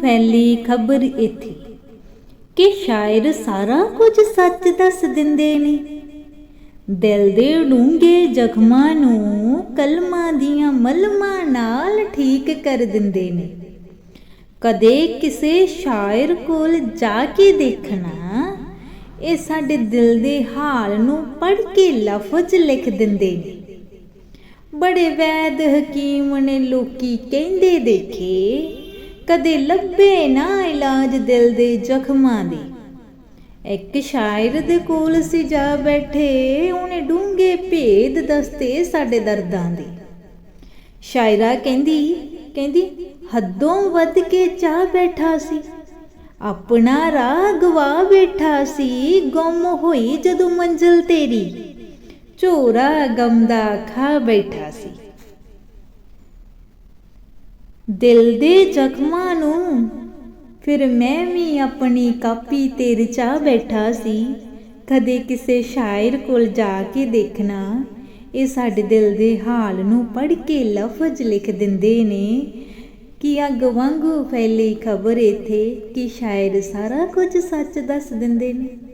ਫੈਲੀ ਖਬਰ ਇਥੇ ਕਿ ਸ਼ਾਇਰ ਸਾਰਾ ਕੁਝ ਸੱਚ ਦੱਸ ਦਿੰਦੇ ਨੇ। ਦਿਲ ਦੇ ਡੂੰਘੇ ਜ਼ਖਮਾਂ ਨੂੰ ਕਲਮਾਂ ਦੀਆਂ ਮਲਮਾਂ ਨਾਲ ਠੀਕ ਕਰ ਦਿੰਦੇ ਨੇ। ਕਦੇ ਕਿਸੇ ਸ਼ਾਇਰ ਕੋਲ ਜਾ ਕੇ ਦੇਖਣਾ, ਇਹ ਸਾਡੇ ਦਿਲ ਦੇ ਹਾਲ ਨੂੰ ਪੜ੍ਹ ਕੇ ਲਫ਼ਜ਼ ਲਿਖ ਦਿੰਦੇ ਨੇ। ਬੜੇ ਵੈਦ ਹਕੀਮ ਨੇ ਲੋਕੀ ਕਹਿੰਦੇ ਦੇਖੇ ਕਦੇ ਲੱਭੇ ਨਾ ਇਲਾਜ ਦਿਲ ਦੇ ਜ਼ਖਮਾਂ ਦੇ। ਇੱਕ ਸ਼ਾਇਰ ਦੇ ਕੋਲ ਸੀ ਜਾ ਬੈਠੇ, ਉਹਨੇ ਡੂੰਘੇ ਭੇਦ ਦੱਸਤੇ ਸਾਡੇ ਦਰਦਾਂ ਦੇ। ਸ਼ਾਇਰਾ ਕਹਿੰਦੀ ਕਹਿੰਦੀ, ਹੱਦੋਂ ਵੱਧ ਕੇ ਚਾਹ ਬੈਠਾ ਸੀ। ਆਪਣਾ ਰਾਹ ਗਵਾ ਬੈਠਾ ਸੀ, ਗੁੰਮ ਹੋਈ ਜਦੋਂ ਮੰਜ਼ਲ ਤੇਰੀ। ਝੋਰਾ ਗਮ ਦਾ ਖਾ ਬੈਠਾ ਸੀ। ਦਿਲ ਦੇ ਜ਼ਖਮਾਂ ਨੂੰ। ਫਿਰ ਮੈਂ ਵੀ ਆਪਣੀ ਕਾਪੀ ਤੇ ਰਚਾ ਬੈਠਾ ਸੀ। ਕਦੇ ਕਿਸੇ ਸ਼ਾਇਰ ਕੋਲ ਜਾ ਕੇ ਦੇਖਣਾ, ਇਹ ਸਾਡੇ ਦਿਲ ਦੇ ਹਾਲ ਨੂੰ ਪੜ੍ਹ ਕੇ ਲਫ਼ਜ਼ ਲਿਖ ਦਿੰਦੇ ਨੇ। ਕਿ ਅੱਗ ਵਾਂਗੂ ਫੈਲੀ ਖਬਰ ਇਥੇ, ਕਿ ਸ਼ਾਇਰ ਸਾਰਾ ਕੁਝ ਸੱਚ ਦੱਸ ਦਿੰਦੇ ਨੇ।